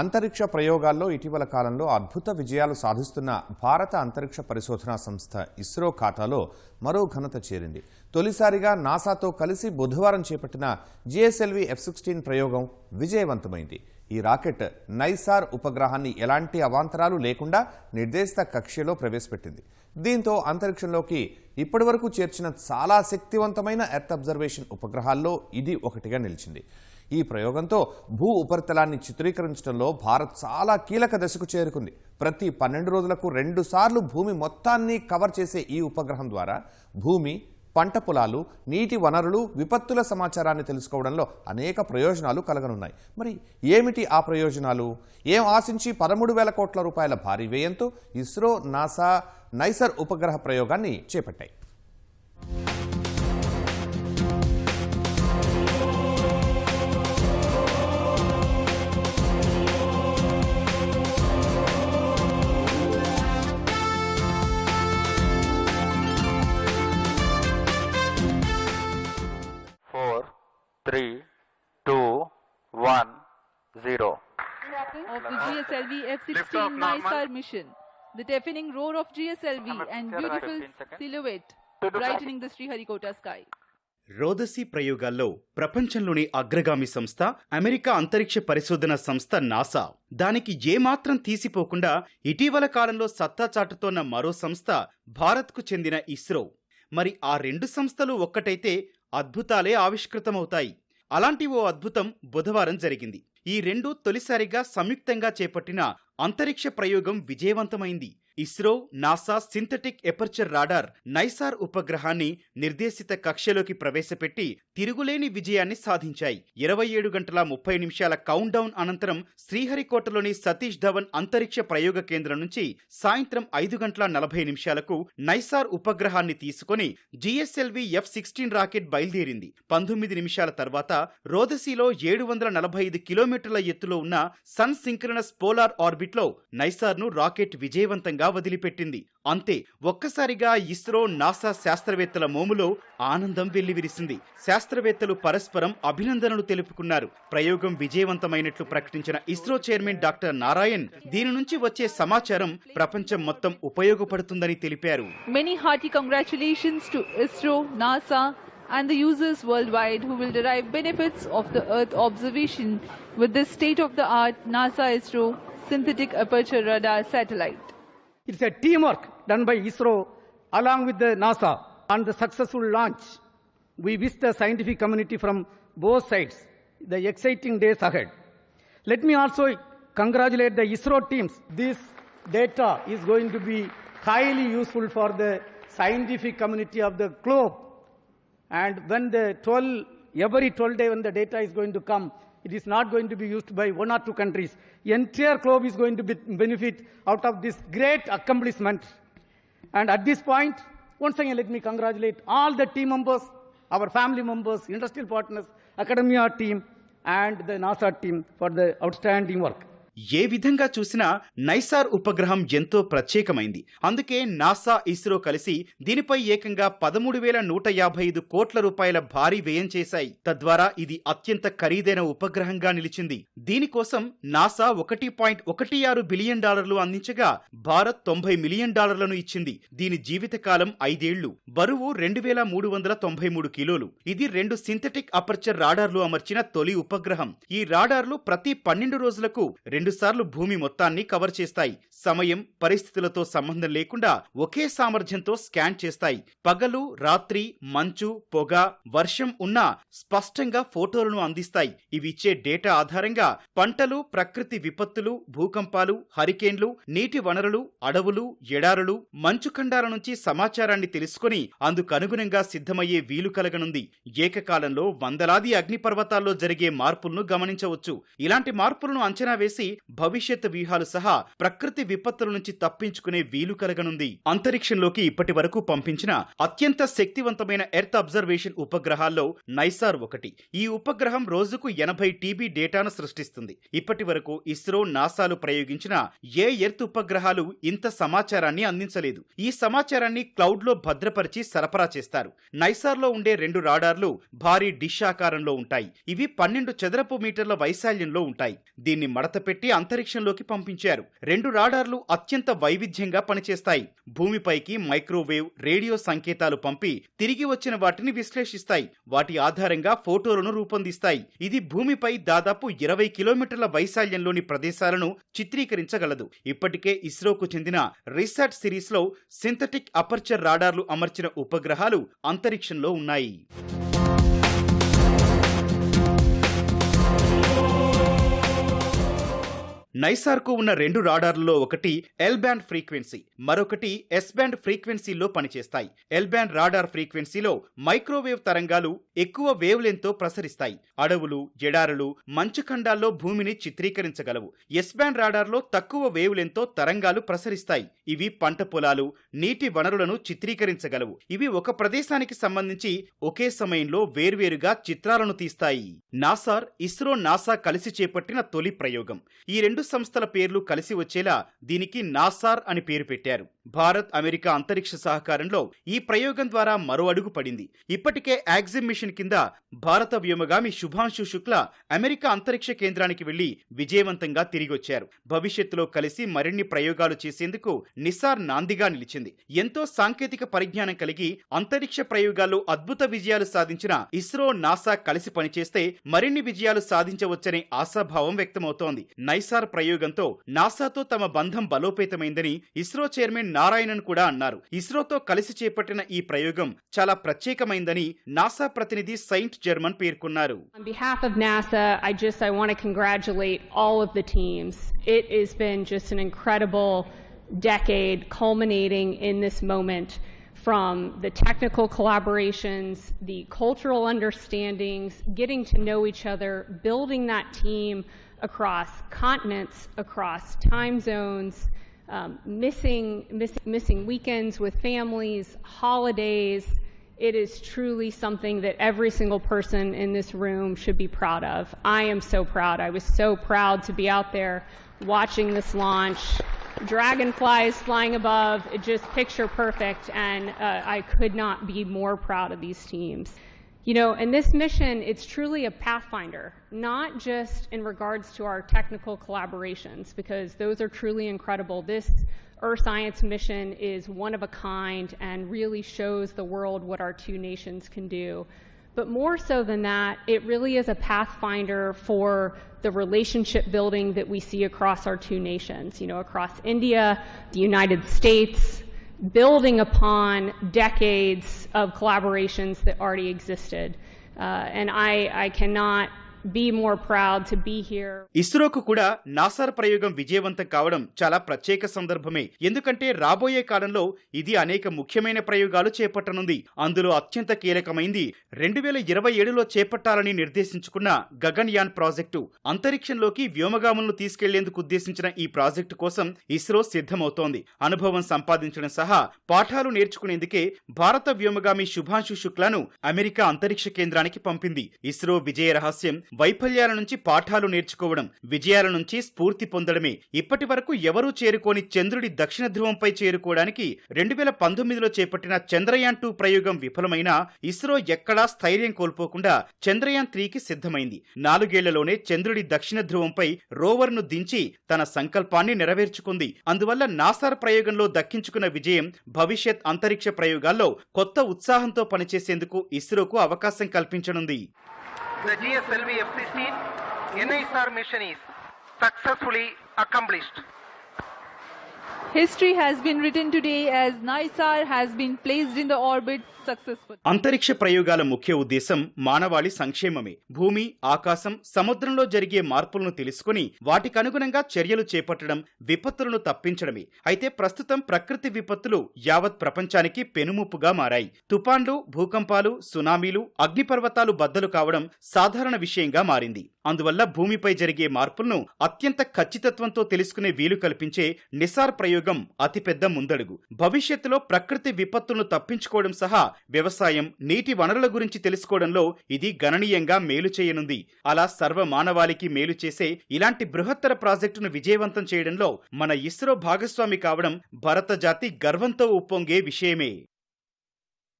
అంతరిక్ష ప్రయోగాల్లో ఇటీవల కాలంలో అద్భుత విజయాలు సాధిస్తున్న భారత అంతరిక్ష పరిశోధనా సంస్థ ఇస్రో ఖాతాలో మరో ఘనత చేరింది. తొలిసారిగా నాసాతో కలిసి బుధవారం చేపట్టిన జిఎస్ఎల్వి ఎఫ్ సిక్స్టీన్ ప్రయోగం విజయవంతమైంది. ఈ రాకెట్ నైసార్ ఉపగ్రహాన్ని ఎలాంటి అవాంతరాలు లేకుండా నిర్దేశిత కక్ష్యలో ప్రవేశపెట్టింది. దీంతో అంతరిక్షంలోకి ఇప్పటివరకు చేర్చిన చాలా శక్తివంతమైన ఎర్త్ అబ్జర్వేషన్ ఉపగ్రహాల్లో ఇది ఒకటిగా నిలిచింది. ఈ ప్రయోగంతో భూ ఉపరితలాన్ని చిత్రీకరించడంలో భారత్ చాలా కీలక దశకు చేరుకుంది. ప్రతి పన్నెండు రోజులకు రెండు సార్లు భూమి మొత్తాన్ని కవర్ చేసే ఈ ఉపగ్రహం ద్వారా భూమి పంట పొలాలు నీటి వనరులు విపత్తుల సమాచారాన్ని తెలుసుకోవడంలో అనేక ప్రయోజనాలు కలగనున్నాయి. మరి ఏమిటి ఆ ప్రయోజనాలు? ఏం ఆశించి పదమూడు వేల కోట్ల రూపాయల భారీ వ్యయంతో ఇస్రో నాసా నైసర్ ఉపగ్రహ ప్రయోగాన్ని చేపట్టాయి. Zero. of the GSLV F-16 NISAR mission. The deafening roar of GSLV and beautiful silhouette brightening the Sriharikota sky. రోదసీ ప్రయోగాల్లో ప్రపంచంలోని అగ్రగామి సంస్థ అమెరికా అంతరిక్ష పరిశోధన సంస్థ నాసా. దానికి ఏమాత్రం తీసిపోకుండా ఇటీవల కాలంలో సత్తా చాటుతోన్న మరో సంస్థ భారత్కు చెందిన ఇస్రో. మరి ఆ రెండు సంస్థలు ఒక్కటైతే అద్భుతాలే ఆవిష్కృతమవుతాయి. అలాంటి ఓ అద్భుతం బుధవారం జరిగింది. ఈ రెండు తొలిసారిగా సంయుక్తంగా చేపట్టిన అంతరిక్ష ప్రయోగం విజయవంతమైంది. ISRO NASA synthetic aperture radar NISAR ఉపగ్రహాన్ని నిర్దేశిత కక్షలోకి ప్రవేశపెట్టి తిరుగులేని విజయాన్ని సాధించాయి. ఇరవై ఏడు గంటల ముప్పై నిమిషాల కౌంట్ డౌన్ అనంతరం శ్రీహరికోటలోని సతీష్ ధవన్ అంతరిక్ష ప్రయోగ కేంద్రం నుంచి సాయంత్రం ఐదు గంటల నలభై నిమిషాలకు నైసార్ ఉపగ్రహాన్ని తీసుకొని జిఎస్ఎల్వి ఎఫ్ సిక్స్టీన్ రాకెట్ బయలుదేరింది. పంతొమ్మిది నిమిషాల తర్వాత రోదసీలో ఏడు వందల నలభై ఐదు కిలోమీటర్ల ఎత్తులో ఉన్న సన్ సింక్రనస్ పోలార్ ఆర్బిట్లో నైసార్ను రాకెట్ విజయవంతంగా కూడా వదిలిపెట్టింది. అంతే ఒక్కసారిగా ఇస్రో నాసా శాస్త్రవేత్తల మోములో ఆనందం వెల్లివిరిసింది. శాస్త్రవేత్తలు పరస్పరం అభినందనలు తెలుపుకున్నారు. ప్రయోగం విజయవంతమైనట్లు ప్రకటించిన ఇస్రో చైర్మన్ డాక్టర్ నారాయణ్ దీని నుంచి వచ్చే సమాచారం ప్రపంచం మొత్తం ఉపయోగపడుతుందని తెలిపారు. And the users worldwide who will derive benefits of the Earth observation with this state of the art NASA ISRO synthetic aperture radar satellite. It's a teamwork done by ISRO along with the NASA on the successful launch. We wish the scientific community from both sides the exciting days ahead. Let me also congratulate the ISRO teams. This data is going to be highly useful for the scientific community of the globe. And when the 12, every 12 day when the data is going to come, it is not going to be used by one or two countries. Entire globe is going to be benefit out of this great accomplishment. And at this point, once again, let me congratulate all the team members, our family members, industrial partners, academia team, and the NASA team for the outstanding work. ఏ విధంగా చూసినా NISAR ఉపగ్రహం ఎంతో ప్రత్యేకమైంది. అందుకే NASA ISRO కలిసి దీనిపై ఏకంగా పదమూడు వేల నూట యాభై ఐదు కోట్ల రూపాయల భారీ వ్యయం చేశాయి. తద్వారా ఇది అత్యంత ఖరీదైన ఉపగ్రహంగా నిలిచింది. దీనికోసం నాసా ఒకటి పాయింట్ ఒకటి ఆరు బిలియన్ డాలర్లు అందించగా భారత్ తొంభై మిలియన్ డాలర్లను ఇచ్చింది. దీని జీవితకాలం ఐదేళ్ళు. బరువు రెండు వేల మూడు వందల తొంభై మూడు కిలోలు. ఇది రెండు సింథటిక్ అపర్చర్ రాడార్లు అమర్చిన తొలి ఉపగ్రహం. ఈ రాడార్లు ప్రతి పన్నెండు రోజులకు రెండు రెండుసార్లు భూమి మొత్తాన్ని కవర్ చేస్తాయి. సమయం పరిస్థితులతో సంబంధం లేకుండా ఒకే సామర్థ్యంతో స్కాన్ చేస్తాయి. పగలు రాత్రి మంచు పొగ వర్షం ఉన్నా స్పష్టంగా ఫోటోలను అందిస్తాయి. ఇవి ఇచ్చే డేటా ఆధారంగా పంటలు ప్రకృతి విపత్తులు భూకంపాలు హరికేన్లు నీటి వనరులు అడవులు ఎడారులు మంచు ఖండాల నుంచి సమాచారాన్ని తెలుసుకొని అందుకు అనుగుణంగా సిద్ధమయ్యే వీలు కలగనుంది. ఏకకాలంలో వందలాది అగ్నిపర్వతాల్లో జరిగే మార్పులను గమనించవచ్చు. ఇలాంటి మార్పులను అంచనా వేసి భవిష్యత్ వ్యూహాలు సహా ప్రకృతి విపత్తుల నుంచి తప్పించుకునే వీలు కలగనుంది. అంతరిక్షంలోకి ఇప్పటి వరకు పంపించిన అత్యంత శక్తివంతమైన ఎర్త్ అబ్జర్వేషన్ ఉపగ్రహాల్లో నైసార్ ఒకటి. ఈ ఉపగ్రహం రోజుకు ఎనభై టీబీ డేటాను సృష్టిస్తుంది. ఇప్పటి వరకు ఇస్రో నాసాలు ప్రయోగించిన ఏ ఎర్త్ ఉపగ్రహాలు ఇంత సమాచారాన్ని అందించలేదు. ఈ సమాచారాన్ని క్లౌడ్లో భద్రపరిచి సరఫరా చేస్తారు. నైసార్లో ఉండే రెండు రాడార్లు భారీ డిష్ ఆకారంలో ఉంటాయి. ఇవి పన్నెండు చదరపు మీటర్ల వైశాల్యంలో ఉంటాయి. దీన్ని మడతపెట్టి పెట్టి అంతరిక్షంలోకి పంపించారు. రెండు రాడార్లు అత్యంత వైవిధ్యంగా పనిచేస్తాయి. భూమిపైకి మైక్రోవేవ్ రేడియో సంకేతాలు పంపి తిరిగి వచ్చిన వాటిని విశ్లేషిస్తాయి. వాటి ఆధారంగా ఫోటోలను రూపొందిస్తాయి. ఇది భూమిపై దాదాపు ఇరవై కిలోమీటర్ల వైశాల్యంలోని ప్రదేశాలను చిత్రీకరించగలదు. ఇప్పటికే ఇస్రోకు చెందిన రీసాట్ సిరీస్లో సింథటిక్ అపర్చర్ రాడార్లు అమర్చిన ఉపగ్రహాలు అంతరిక్షంలో ఉన్నాయి. నైసార్కు ఉన్న రెండు రాడార్లలో ఒకటి ఎల్ బ్యాండ్ ఫ్రీక్వెన్సీ మరొకటి ఎస్ బ్యాండ్ ఫ్రీక్వెన్సీలో పనిచేస్తాయి. ఎల్ బ్యాండ్ రాడార్ ఫ్రీక్వెన్సీలో మైక్రోవేవ్ తరంగాలు ఎక్కువ వేవ్ లెంత్తో ప్రసరిస్తాయి. అడవులు జడారులు మంచు ఖండాల్లో భూమిని చిత్రీకరించగలవు. ఎస్ బ్యాండ్ రాడార్లో తక్కువ వేవ్ లెంత్తో తరంగాలు ప్రసరిస్తాయి. ఇవి పంట పొలాలు నీటి వనరులను చిత్రీకరించగలవు. ఇవి ఒక ప్రదేశానికి సంబంధించి ఒకే సమయంలో వేర్వేరుగా చిత్రాలను తీస్తాయి. నాసార్ ఇస్రో నాసా కలిసి చేపట్టిన తొలి ప్రయోగం. ఈ రెండు సంస్థల పేర్లు కలిసి వచ్చేలా దీనికి నాసార్ అని పేరు పెట్టారు. భారత్ అమెరికా అంతరిక్ష సహకారంలో ఈ ప్రయోగం ద్వారా మరో అడుగు పడింది. ఇప్పటికే యాక్సిమ్ మిషన్ కింద భారత వ్యోమగామి శుభాంశు శుక్ల అమెరికా అంతరిక్ష కేంద్రానికి వెళ్ళి విజయవంతంగా తిరిగొచ్చారు. భవిష్యత్తులో కలిసి మరిన్ని ప్రయోగాలు చేసేందుకు నిసార్ నాందిగా నిలిచింది. ఎంతో సాంకేతిక పరిజ్ఞానం కలిగి అంతరిక్ష ప్రయోగాల్లో అద్భుత విజయాలు సాధించిన ఇస్రో నాసా కలిసి పనిచేస్తే మరిన్ని విజయాలు సాధించవచ్చనే ఆశాభావం వ్యక్తమవుతోంది. నైసార్ ప్రయోగంతో నాసాతో తమ బంధం బలోపేతమైందని ఇస్రో చైర్మన్ నారాయణన్ కూడా అన్నారు ఇస్రోతో కలిసి చేపట్టిన ఈ ప్రయోగం చాలా ప్రత్యేకమైందని నాసా ప్రతినిధి సైంట్ జర్మన్ పేర్కొన్నారు On behalf of NASA, I just I want to congratulate all of the teams. It has been just an incredible decade culminating in this moment from the technical collaborations, the cultural understandings, getting to know each other, building that team across continents, across time zones, um, missing, missing missing weekends with families, holidays. It is truly something that every single person in this room should be proud of. I am so proud. I was so proud to be out there watching this launch. Dragonflies flying above, just picture perfect, and uh, I could not be more proud of these teams. You know, and this mission, it's truly a pathfinder, not just in regards to our technical collaborations, because those are truly incredible. This Earth Science mission is one of a kind and really shows the world what our two nations can do. But more so than that, it really is a pathfinder for the relationship building that we see across our two nations, you know, across India, the United States, building upon decades of collaborations that already existed. Uh, and I, I cannot be more proud to be here. ఇస్రోకు కూడా NISAR ప్రయోగం విజయవంతం కావడం చాలా ప్రత్యేక సందర్భమే. ఎందుకంటే రాబోయే కాలంలో ఇది అనేక ముఖ్యమైన ప్రయోగాలు చేపట్టనుంది. అందులో అత్యంత కీలకమైంది రెండు వేల ఇరవై ఏడులో చేపట్టాలని నిర్దేశించుకున్న గగన్ యాన్ ప్రాజెక్టు. అంతరిక్షంలోకి వ్యోమగాములను తీసుకెళ్ళేందుకు ఉద్దేశించిన ఈ ప్రాజెక్టు కోసం ఇస్రో సిద్ధమవుతోంది. అనుభవం సంపాదించడం సహా పాఠాలు నేర్చుకునేందుకే భారత వ్యోమగామి శుభాంశు శుక్లాను అమెరికా అంతరిక్ష కేంద్రానికి పంపింది. ఇస్రో విజయ రహస్యం వైఫల్యాల నుంచి పాఠాలు నేర్చుకోవడం విజయాల నుంచి స్ఫూర్తి పొందడమే. ఇప్పటి వరకు ఎవరూ చేరుకోని చంద్రుడి దక్షిణ ధ్రువంపై చేరుకోవడానికి రెండు వేల పంతొమ్మిదిలో చేపట్టిన చంద్రయాన్ టూ ప్రయోగం విఫలమైనా ఇస్రో ఎక్కడా స్థైర్యం కోల్పోకుండా చంద్రయాన్ త్రీకి సిద్ధమైంది. నాలుగేళ్ళలోనే చంద్రుడి దక్షిణ ధ్రువంపై రోవర్ను దించి తన సంకల్పాన్ని నెరవేర్చుకుంది. అందువల్ల నాసార్ ప్రయోగంలో దక్కించుకున్న విజయం భవిష్యత్ అంతరిక్ష ప్రయోగాల్లో కొత్త ఉత్సాహంతో పనిచేసేందుకు ఇస్రోకు అవకాశం కల్పించనుంది. The GSLV F-16 NISR mission is successfully accomplished. History has been written today as NISAR has been placed in the orbit successfully. అంతరిక్ష ప్రయోగాల ముఖ్య ఉద్దేశం మానవాళి సంక్షేమమే. భూమి ఆకాశం సముద్రంలో జరిగే మార్పులను తెలుసుకుని వాటికి అనుగుణంగా చర్యలు చేపట్టడం విపత్తులను తప్పించడమే. అయితే ప్రస్తుతం ప్రకృతి విపత్తులు యావత్ ప్రపంచానికి పెనుముప్పుగా మారాయి. తుపాన్లు భూకంపాలు సునామీలు అగ్నిపర్వతాలు బద్దలు కావడం సాధారణ విషయంగా మారింది. అందువల్ల భూమిపై జరిగే మార్పులను అత్యంత ఖచ్చితత్వంతో తెలుసుకునే వీలు కల్పించే నిసార్ ప్రయోగం అతిపెద్ద ముందడుగు. భవిష్యత్తులో ప్రకృతి విపత్తులను తప్పించుకోవడం సహా వ్యవసాయం నీటి వనరుల గురించి తెలుసుకోవడంలో ఇది గణనీయంగా మేలు చేయనుంది. అలా సర్వ మానవాళికి మేలు చేసే ఇలాంటి బృహత్తర ప్రాజెక్టును విజయవంతం చేయడంలో మన ఇస్రో భాగస్వామి కావడం భరత జాతి గర్వంతో ఉప్పొంగే విషయమే.